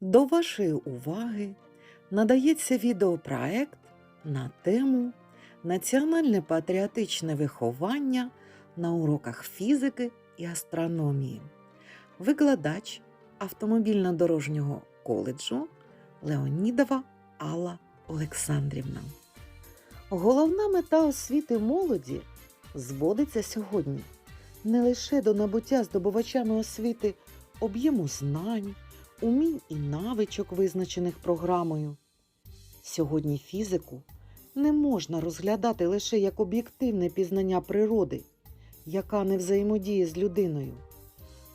До вашої уваги надається відеопроект на тему Національне патріотичне виховання на уроках фізики і астрономії. Викладач автомобільно-дорожнього коледжу Леонідова Алла Олександрівна. Головна мета освіти молоді зводиться сьогодні не лише до набуття здобувачами освіти об'єму знань, умінь і навичок, визначених програмою. Сьогодні фізику не можна розглядати лише як об'єктивне пізнання природи, яка не взаємодіє з людиною.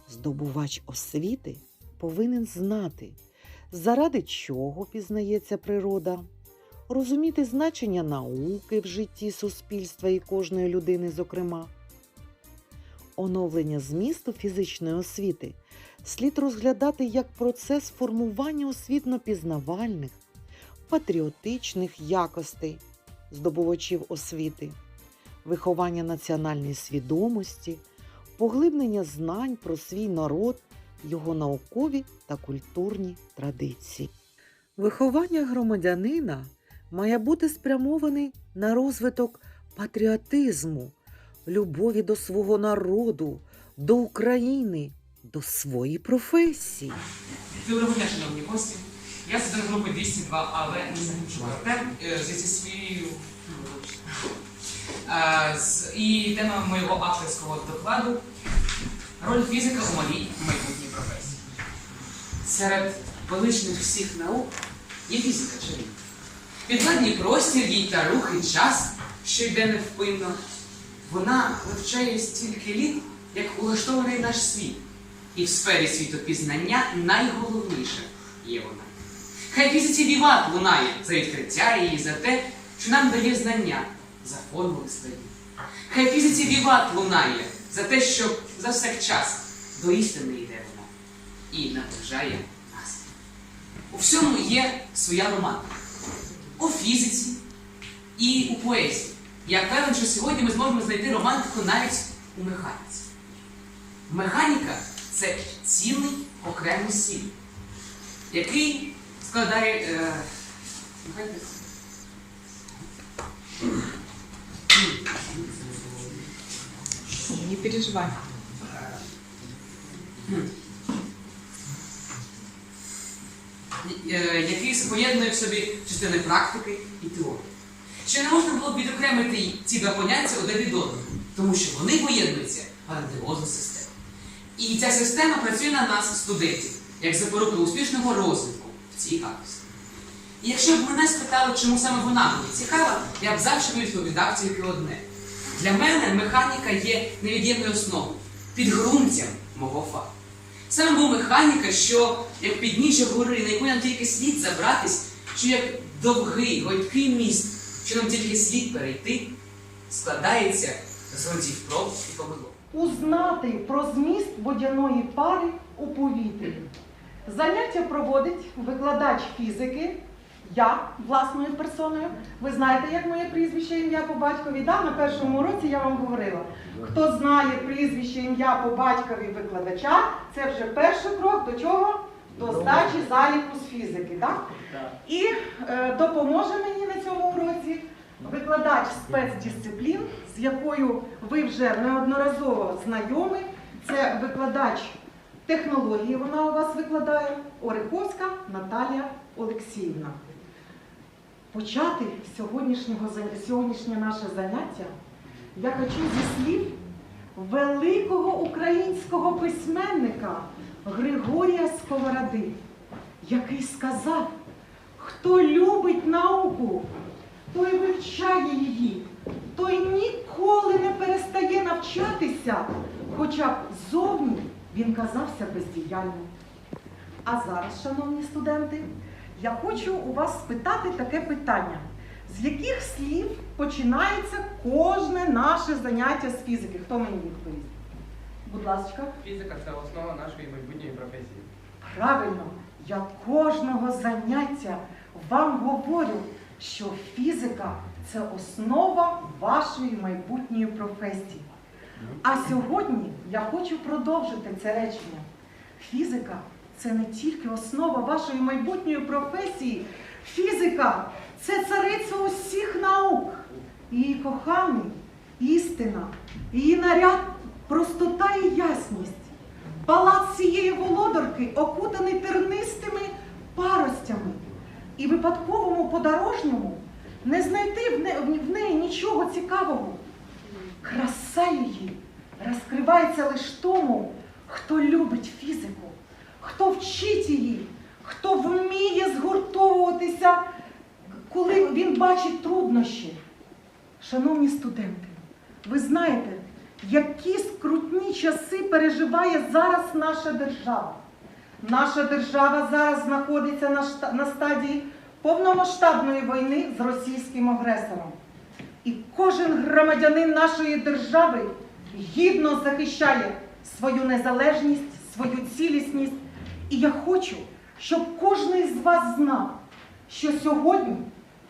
Здобувач освіти повинен знати, заради чого пізнається природа, розуміти значення науки в житті суспільства і кожної людини, зокрема. Оновлення змісту фізичної освіти слід розглядати як процес формування освітно-пізнавальних, патріотичних якостей здобувачів освіти, виховання національної свідомості, поглиблення знань про свій народ, його наукові та культурні традиції. Виховання громадянина має бути спрямований на розвиток патріотизму, любові до свого народу, до України, до своєї професії. Доброго дня, шановні гості. Я студент групи 202, але не закінчив артем зі своєю. Е, І тема моєго авторського докладу роль фізика у малій майбутній професії. Серед величних всіх наук є фізика чи ні? Простір їй та рух і час, що йде невпинно. Вона вивчає стільки літ, як улаштований наш світ. І в сфері світопізнання найголовніше є вона. Хай фізиці віват лунає за відкриття її, за те, що нам дає знання за формули свої. Хай фізиці віват лунає за те, що за всякчас до істини йде вона і наближає нас. У всьому є своя романтика. У фізиці і у поезії. Я певен, що сьогодні ми зможемо знайти романтику навіть у механіці. Механіка це цілий окремий світ, який складає. Е. Не переживай. е, який поєднує в собі частини практики і теорії. Що не можна було б відокремити ці два поняття одне від одного, тому що вони поєднуються в грандіозну систему. І ця система працює на нас, студентів, як запорука успішного розвитку в цій галузі. І якщо б мене спитали, чому саме вона мені цікава, я б завжди відповідав тільки одне. Для мене механіка є невід'ємною основою, підґрунтям мого фаху. Саме був механіка, що як підніжжя гори, на яку нам тільки слід забратись, що як довгий, гойткий міст, що нам тільки слід перейти, складається з родів проб і помилок. Узнати про зміст водяної пари у повітрі. Заняття проводить викладач фізики, я власною персоною. Ви знаєте, як моє прізвище ім'я по батькові? Да? На першому уроці я вам говорила. Хто знає прізвище ім'я по батькові викладача, це вже перший крок до чого? До здачі заліку з фізики. Да? І е, допоможе мені на цьому уроці викладач спецдисциплін, з якою ви вже неодноразово знайомі. Це викладач технології, вона у вас викладає Ореховська Наталія Олексіївна. Почати сьогоднішнього, сьогоднішнє наше заняття я хочу зі слів великого українського письменника Григорія Сковороди, який сказав, хто любить науку, вивчає її, той ніколи не перестає навчатися, хоча б зовні він казався бездіяльним. А зараз, шановні студенти, я хочу у вас спитати таке питання. З яких слів починається кожне наше заняття з фізики? Хто мені відповість? Будь ласка. Фізика це основа нашої майбутньої професії. Правильно, я кожного заняття вам говорю, що фізика це основа вашої майбутньої професії. А сьогодні я хочу продовжити це речення. Фізика це не тільки основа вашої майбутньої професії. Фізика це цариця усіх наук. Її коханий, істина, її наряд, простота і ясність. Палац цієї володарки окутаний тернистими паростями. І випадковому подорожньому не знайти в не- в неї нічого цікавого. Краса її розкривається лише тому, хто любить фізику, хто вчить її, хто вміє згуртовуватися, коли він бачить труднощі. Шановні студенти, ви знаєте, які скрутні часи переживає зараз наша держава. Наша держава зараз знаходиться на, на стадії повномасштабної війни з російським агресором. І кожен громадянин нашої держави гідно захищає свою незалежність, свою цілісність. І я хочу, щоб кожен із вас знав, що сьогодні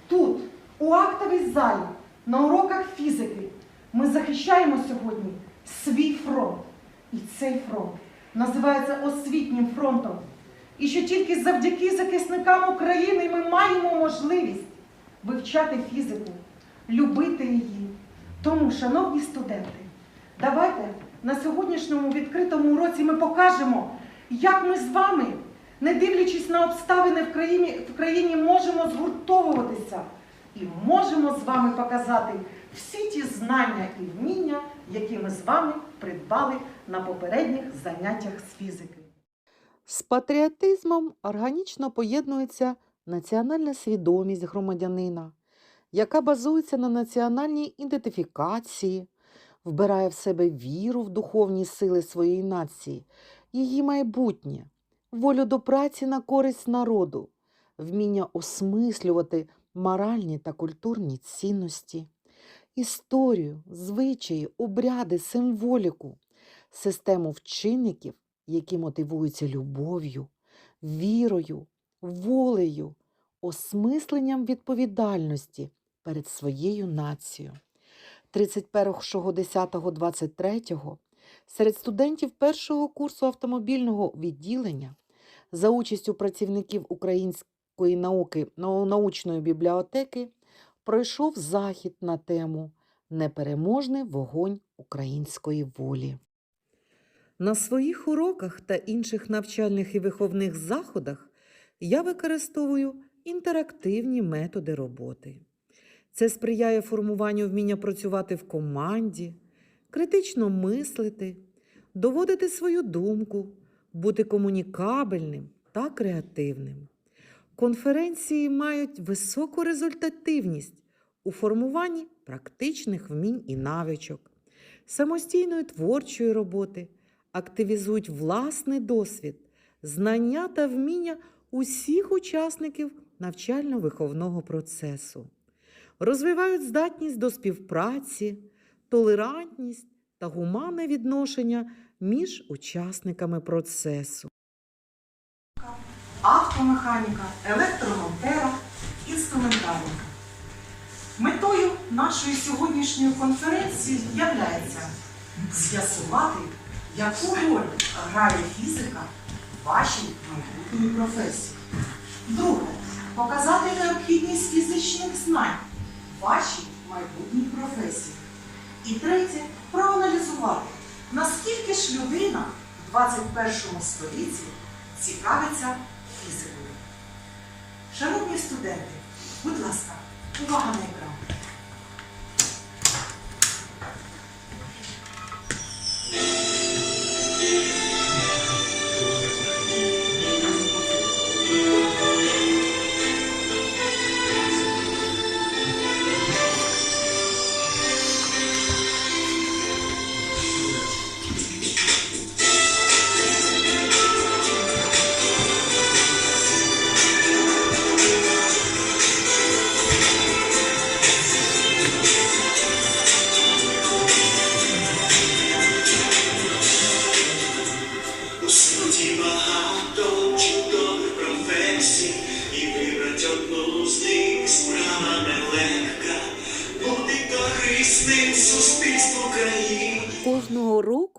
тут, у актовій залі, на уроках фізики, ми захищаємо сьогодні свій фронт. І цей фронт називається освітнім фронтом. І що тільки завдяки захисникам України ми маємо можливість вивчати фізику, любити її. Тому, шановні студенти, давайте на сьогоднішньому відкритому уроці ми покажемо, як ми з вами, не дивлячись на обставини в країні, в країні можемо згуртовуватися і можемо з вами показати всі ті знання і вміння, які ми з вами придбали на попередніх заняттях з фізики. З патріотизмом органічно поєднується національна свідомість громадянина, яка базується на національній ідентифікації, вбирає в себе віру в духовні сили своєї нації, її майбутнє, волю до праці на користь народу, вміння осмислювати моральні та культурні цінності, історію, звичаї, обряди, символіку, систему вчинників, які мотивуються любов'ю, вірою, волею, осмисленням відповідальності перед своєю нацією. 31.10.23 серед студентів першого курсу автомобільного відділення за участю працівників української науки научної бібліотеки пройшов захід на тему Непереможний вогонь української волі. На своїх уроках та інших навчальних і виховних заходах я використовую інтерактивні методи роботи. Це сприяє формуванню вміння працювати в команді, критично мислити, доводити свою думку, бути комунікабельним та креативним. Конференції мають високу результативність у формуванні практичних вмінь і навичок, самостійної творчої роботи, активізують власний досвід, знання та вміння усіх учасників навчально-виховного процесу, розвивають здатність до співпраці, толерантність та гуманне відношення між учасниками процесу. автомеханіка, електромонтера, інструментарника. Метою нашої сьогоднішньої конференції являється з'ясувати, яку роль грає фізика в вашій майбутній професії. Друге, показати необхідність фізичних знань в вашій майбутній професії. І третє, проаналізувати, наскільки ж людина в 21 столітті цікавиться фізикою. Шановні студенти, будь ласка, увага на екран. У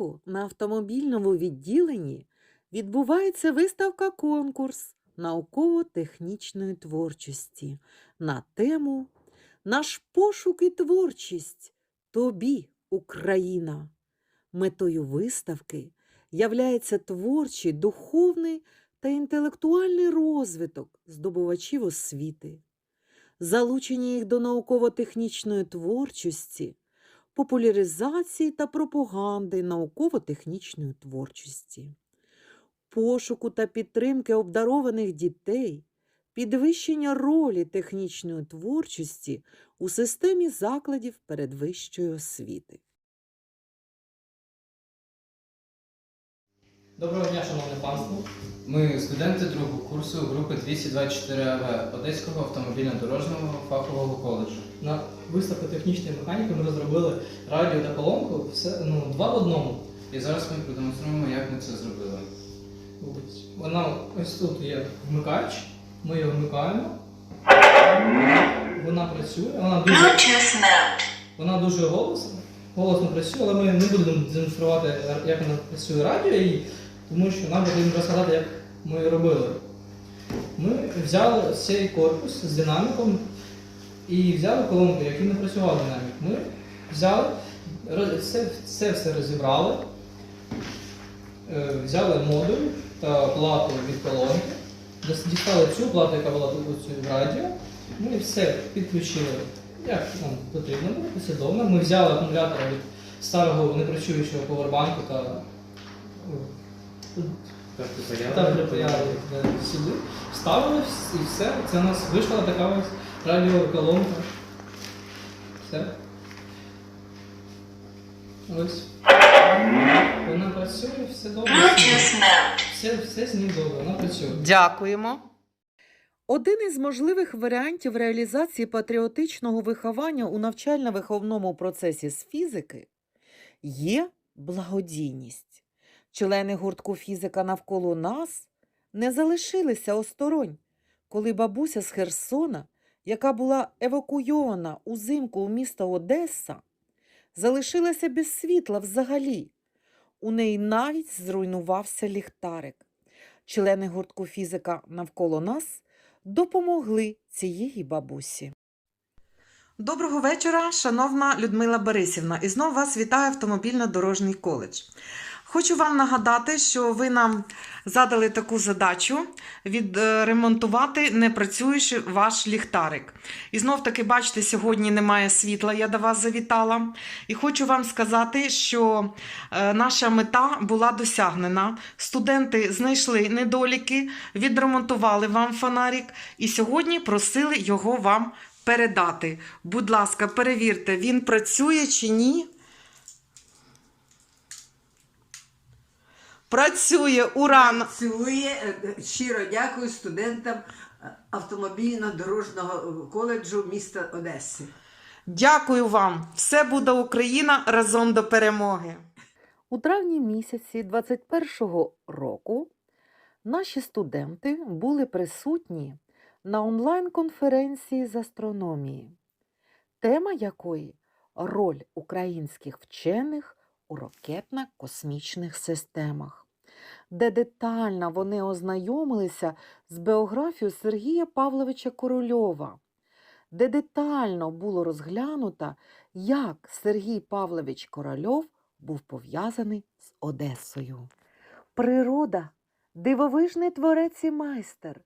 року на автомобільному відділенні відбувається виставка конкурс науково-технічної творчості на тему Наш пошук і творчість тобі, Україна. Метою виставки являється творчий, духовний та інтелектуальний розвиток здобувачів освіти, залучення їх до науково-технічної творчості, популяризації та пропаганди науково-технічної творчості, пошуку та підтримки обдарованих дітей, підвищення ролі технічної творчості у системі закладів передвищої освіти. Доброго дня, шановне панство. Ми студенти другого курсу групи 224 АВ Одеського автомобільно-дорожнього фахового коледжу. На виставку технічної механіки ми розробили радіо та колонку все, ну, два в одному. І зараз ми продемонструємо, як ми це зробили. Вона ось тут є вмикач, ми його вмикаємо. Вона працює, вона дуже, вона дуже голосна, голосно працює, але ми не будемо демонструвати, як вона працює радіо, і, тому що нам потрібно розказати, як ми робили. Ми взяли цей корпус з динаміком і взяли колонку, який не працював динамік. Ми взяли, це, це все розібрали, е, взяли модуль та плату від колонки, дістали цю плату, яка була тут радіо, ми все підключили, як нам потрібно послідовно. Ми взяли акумулятор від старого непрацюючого повербанку та так припаяли е, сюди, вставили і все. Це у нас вийшла така ось радіоколонка. Все. Ось. Вона працює, все добре. Все, все з ним добре, вона працює. Дякуємо. Один із можливих варіантів реалізації патріотичного виховання у навчально-виховному процесі з фізики є благодійність. Члени гуртку фізика навколо нас не залишилися осторонь, коли бабуся з Херсона, яка була евакуйована узимку у місто Одеса, залишилася без світла взагалі. У неї навіть зруйнувався ліхтарик. Члени гуртку фізика навколо нас допомогли цієї бабусі. Доброго вечора, шановна Людмила Борисівна. І знову вас вітає автомобільно-дорожній коледж. Хочу вам нагадати, що ви нам задали таку задачу відремонтувати непрацюючий ваш ліхтарик. І знов таки, бачите, сьогодні немає світла, я до вас завітала. І хочу вам сказати, що е, наша мета була досягнена. Студенти знайшли недоліки, відремонтували вам фонарик і сьогодні просили його вам передати. Будь ласка, перевірте, він працює чи ні. Працює, ура! Цілує е, щиро дякую студентам е, автомобільно-дорожнього коледжу міста Одеси. Дякую вам! Все буде Україна разом до перемоги. У травні місяці 21-го року наші студенти були присутні на онлайн-конференції з астрономії, тема якої роль українських вчених у ракетно-космічних системах, де детально вони ознайомилися з біографією Сергія Павловича Корольова, де детально було розглянуто, як Сергій Павлович Корольов був пов'язаний з Одесою. Природа, дивовижний творець і майстер.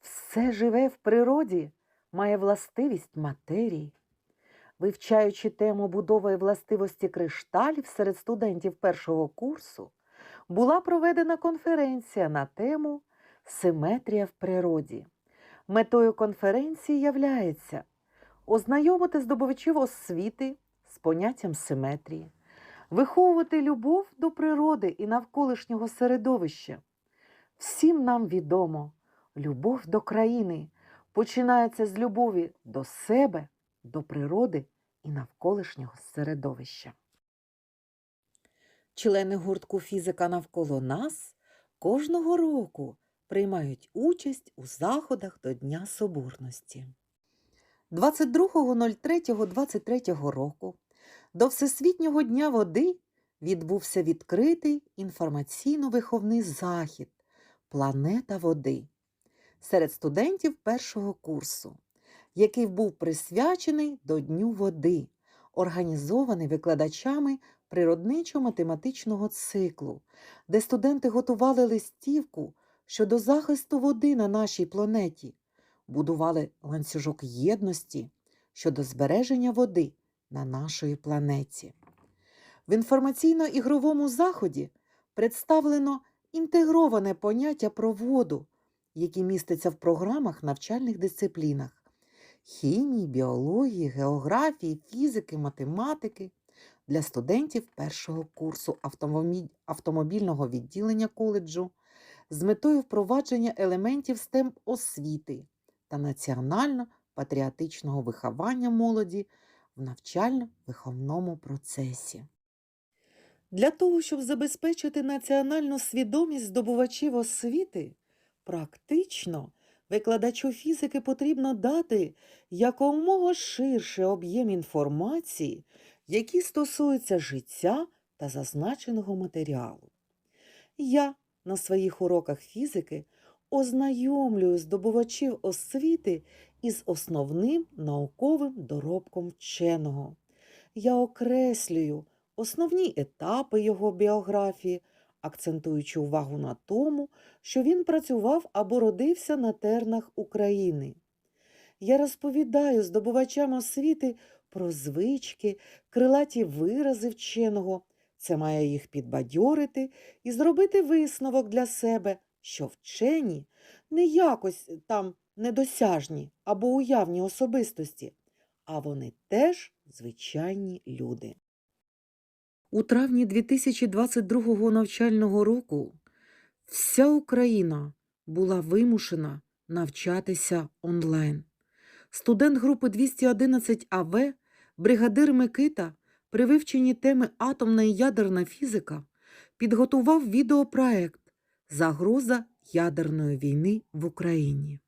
Все живе в природі, має властивість матерії. Вивчаючи тему будови і властивості кришталів серед студентів першого курсу, була проведена конференція на тему Симетрія в природі. Метою конференції являється ознайомити здобувачів освіти з поняттям симетрії, виховувати любов до природи і навколишнього середовища. Всім нам відомо, любов до країни починається з любові до себе, до природи і навколишнього середовища. Члени гуртку фізика навколо нас кожного року приймають участь у заходах до Дня Соборності. 22.03.23 року до Всесвітнього дня води відбувся відкритий інформаційно-виховний захід Планета води серед студентів першого курсу, який був присвячений до Дню води, організований викладачами природничо-математичного циклу, де студенти готували листівку щодо захисту води на нашій планеті, будували ланцюжок єдності щодо збереження води на нашій планеті. В інформаційно-ігровому заході представлено інтегроване поняття про воду, які містяться в програмах навчальних дисциплінах хімії, біології, географії, фізики, математики для студентів першого курсу автомобільного відділення коледжу з метою впровадження елементів STEM освіти та національно-патріотичного виховання молоді в навчально-виховному процесі. Для того, щоб забезпечити національну свідомість здобувачів освіти, практично викладачу фізики потрібно дати якомога ширший об'єм інформації, які стосуються життя та зазначеного матеріалу. Я на своїх уроках фізики ознайомлюю здобувачів освіти із основним науковим доробком вченого. Я окреслюю основні етапи його біографії, акцентуючи увагу на тому, що він працював або родився на тернах України. Я розповідаю здобувачам освіти про звички, крилаті вирази вченого. Це має їх підбадьорити і зробити висновок для себе, що вчені не якось там недосяжні або уявні особистості, а вони теж звичайні люди. У травні 2022 навчального року вся Україна була вимушена навчатися онлайн. Студент групи 211 АВ, бригадир Микита, при вивченні теми атомна і ядерна фізика підготував відеопроект Загроза ядерної війни в Україні.